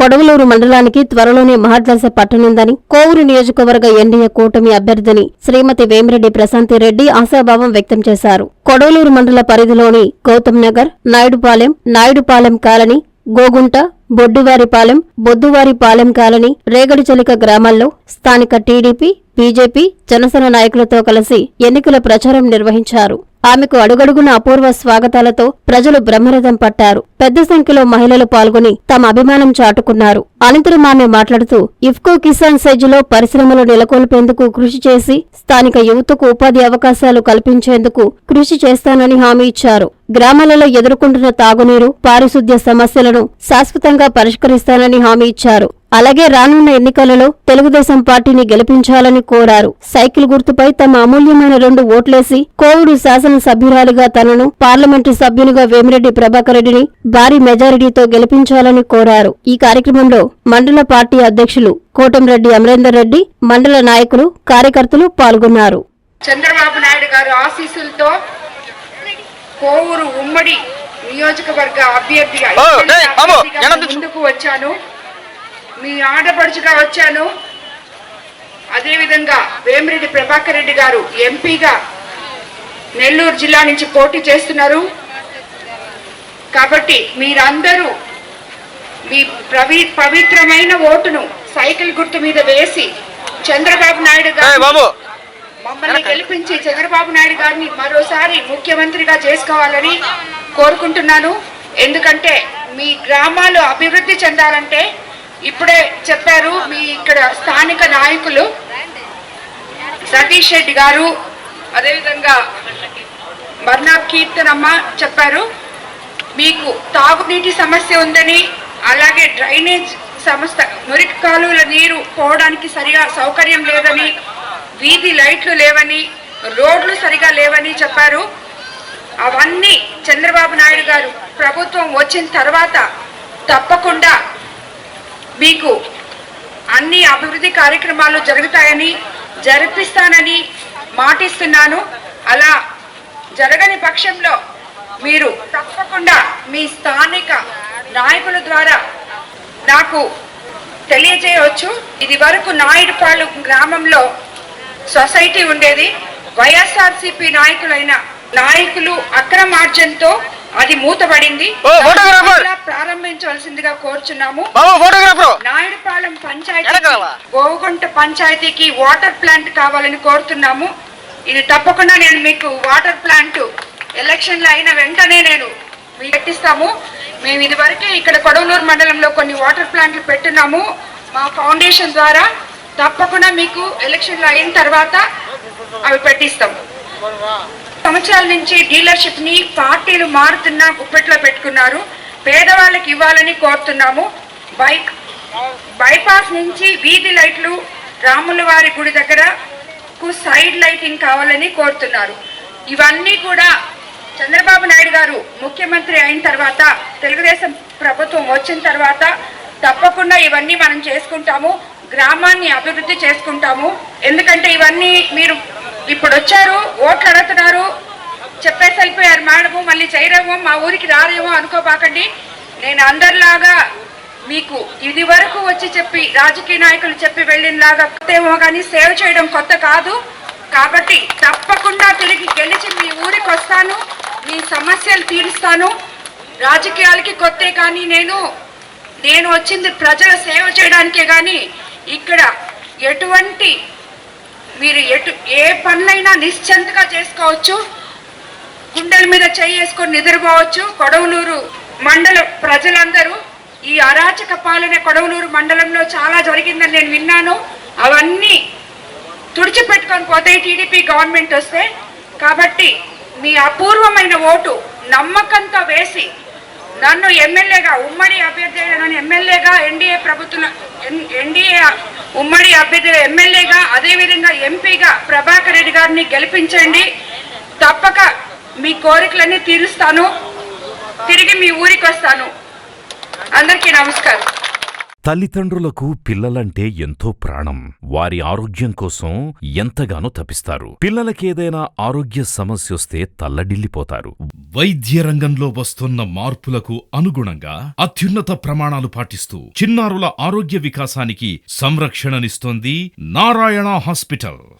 కొడవలూరు మండలానికి త్వరలోనే మహర్దశ పట్టనుందని కోవూరు నియోజకవర్గ ఎన్డీఏ కూటమి అభ్యర్థిని శ్రీమతి వేమిరెడ్డి ప్రశాంతి రెడ్డి ఆశాభావం వ్యక్తం చేశారు. కొడవలూరు మండల పరిధిలోని గౌతమ్ నగర్ నాయుడుపాలెం నాయుడుపాలెం కాలనీ గోగుంట బొడ్డువారిపాలెం బొద్దువారిపాలెం కాలనీ రేగడిచలిక గ్రామాల్లో స్థానిక టీడీపీ బీజేపీ జనసేన నాయకులతో కలిసి ఎన్నికల ప్రచారం నిర్వహించారు. ఆమెకు అడుగడుగున అపూర్వ స్వాగతాలతో ప్రజలు బ్రహ్మరథం పట్టారు. పెద్ద సంఖ్యలో మహిళలు పాల్గొని తమ అభిమానం చాటుకున్నారు. అనంతరం ఆమె మాట్లాడుతూ ఇఫ్కో కిసాన్ సెజ్లో పరిశ్రమలు నెలకొల్పేందుకు కృషి చేసి స్థానిక యువతకు ఉపాధి అవకాశాలు కల్పించేందుకు కృషి చేస్తానని హామీ ఇచ్చారు. గ్రామాలలో ఎదుర్కొంటున్న తాగునీరు పారిశుద్ధ్య సమస్యలను శాశ్వతంగా పరిష్కరిస్తానని హామీ ఇచ్చారు. అలాగే రానున్న ఎన్నికలలో తెలుగుదేశం పార్టీని గెలిపించాలని కోరారు. సైకిల్ గుర్తుపై తమ అమూల్యమైన రెండు ఓట్లేసి కోవిడ్ శాసనసభ్యురాలిగా తనను పార్లమెంటు సభ్యునిగా వేమిరెడ్డి ప్రభాకర్ రెడ్డిని భారీ మెజారిటీతో గెలిపించాలని కోరారు. ఈ కార్యక్రమంలో మండల పార్టీ అధ్యక్షులు కోటంరెడ్డి అమరేందర్ రెడ్డి మండల నాయకులు కార్యకర్తలు పాల్గొన్నారు. చంద్రబాబు నాయుడు గారు ఆశీస్సులతో కోవూరు ఉమ్మడి నియోజకవర్గ అభ్యర్థిగా ముందుకు వచ్చాను. మీ ఆడపడుచుగా వచ్చాను. అదేవిధంగా వేమిరెడ్డి ప్రభాకర్ రెడ్డి గారు ఎంపీగా నెల్లూరు జిల్లా నుంచి పోటీ చేస్తున్నారు. కాబట్టి మీరందరూ మీ ప్రవి పవిత్రమైన ఓటును సైకిల్ గుర్తు మీద వేసి చంద్రబాబు నాయుడు గారు మమ్మల్ని గెలిపించి చంద్రబాబు నాయుడు గారిని మరోసారి ముఖ్యమంత్రిగా చేసుకోవాలని కోరుకుంటున్నాను. ఎందుకంటే మీ గ్రామాలు అభివృద్ధి చెందాలంటే ఇప్పుడే చెప్పారు మీ ఇక్కడ స్థానిక నాయకులు సతీష్ రెడ్డి గారు. అదేవిధంగా బర్నాబ్ కీర్తనమ్మ చెప్పారు. మీకు తాగునీటి సమస్య ఉందని అలాగే డ్రైనేజ్ సంస్థ మురికి కాలువల నీరు పోవడానికి సరిగా సౌకర్యం లేదని వీధి లైట్లు లేవని రోడ్లు సరిగా లేవని చెప్పారు. అవన్నీ చంద్రబాబు నాయుడు గారు ప్రభుత్వం వచ్చిన తర్వాత తప్పకుండా మీకు అన్ని అభివృద్ధి కార్యక్రమాలు జరుగుతాయని జరిపిస్తానని మాటిస్తున్నాను. అలా జరగని పక్షంలో మీరు తప్పకుండా మీ స్థానిక నాయకుల ద్వారా నాకు తెలియజేయవచ్చు. ఇది వరకు నాయుడుపాలు గ్రామంలో సొసైటీ ఉండేది. వైఎస్ఆర్సీపీ నాయకులైన నాయకులు అక్రమార్జన్తో అది మూతబడింది ప్రారంభించవలసిందిగా కోరుచున్నాము. నాయుడుపాలెం పంచాయతీ. గోగుంట పంచాయతీకి వాటర్ ప్లాంట్ కావాలని కోరుతున్నాము. ఇది తప్పకుండా నేను మీకు వాటర్ ప్లాంట్ ఎలక్షన్లు అయిన వెంటనే నేను పెట్టిస్తాము. మేము ఇదివరకే ఇక్కడ కొడవలూరు మండలంలో కొన్ని వాటర్ ప్లాంట్లు పెట్టున్నాము. మా ఫౌండేషన్ ద్వారా తప్పకుండా మీకు ఎలక్షన్లు అయిన తర్వాత అవి పెట్టిస్తాము. సంవత్సరాల నుంచి డీలర్షిప్ని పార్టీలు మారుతున్నా గుప్పెట్లో పెట్టుకున్నారు. పేదవాళ్ళకి ఇవ్వాలని కోరుతున్నాము. బైక్ బైపాస్ నుంచి వీధి లైట్లు రాముల వారి గుడి దగ్గర కు సైడ్ లైటింగ్ కావాలని కోరుతున్నారు. ఇవన్నీ కూడా చంద్రబాబు నాయుడు గారు ముఖ్యమంత్రి అయిన తర్వాత తెలుగుదేశం ప్రభుత్వం వచ్చిన తర్వాత తప్పకుండా ఇవన్నీ మనం చేసుకుంటాము గ్రామాన్ని అభివృద్ధి చేసుకుంటాము. ఎందుకంటే ఇవన్నీ మీరు ఇప్పుడు వచ్చారు ఓట్లు అడుగుతున్నారు మేడము మళ్ళీ చేయరేమో మా ఊరికి రారేమో అనుకోబాకండి. నేను అందరిలాగా మీకు ఇది వరకు వచ్చి చెప్పి రాజకీయ నాయకులు చెప్పి వెళ్ళినలాగా కొత్తేమో కానీ సేవ చేయడం కొత్త కాదు. కాబట్టి తప్పకుండా తిరిగి గెలిచి మీ ఊరికి వస్తాను మీ సమస్యలు తీరుస్తాను. రాజకీయాలకి కొత్తే కానీ నేను నేను వచ్చింది ప్రజల సేవ చేయడానికే కానీ ఇక్కడ ఎటువంటి మీరు ఎటు ఏ పనులైనా నిశ్చంతగా చేసుకోవచ్చు. గుండెల మీద చేసుకొని నిద్రపోవచ్చు. కొడవలూరు మండల ప్రజలందరూ ఈ అరాచక పాలన కొడవలూరు మండలంలో చాలా జరిగిందని నేను విన్నాను. అవన్నీ తుడిచిపెట్టుకొని పోతే టీడీపీ గవర్నమెంట్ వస్తే కాబట్టి మీ అపూర్వమైన ఓటు నమ్మకంతో వేసి నన్ను ఎమ్మెల్యేగా ఉమ్మడి అభ్యర్థి నన్ను ఎమ్మెల్యేగా ఎన్డీఏ ప్రభుత్వం ఎన్డీఏ ఉమ్మడి అభ్యర్థి ఎమ్మెల్యేగా అదేవిధంగా ఎంపీగా ప్రభాకర్ రెడ్డి గారిని గెలిపించండి. తప్పక మీ కోరికలన్నీ తీరుస్తాను. తిరిగి మీ ఊరికి వస్తాను. అందరికీ నమస్కారం. తల్లిదండ్రులకు పిల్లలంటే ఎంతో ప్రాణం. వారి ఆరోగ్యం కోసం ఎంతగానో తపిస్తారు. పిల్లలకేదైనా ఆరోగ్య సమస్యొస్తే తల్లడిల్లిపోతారు. వైద్య రంగంలో వస్తున్న మార్పులకు అనుగుణంగా అత్యున్నత ప్రమాణాలు పాటిస్తూ చిన్నారుల ఆరోగ్య వికాసానికి సంరక్షణనిస్తోంది నారాయణ హాస్పిటల్.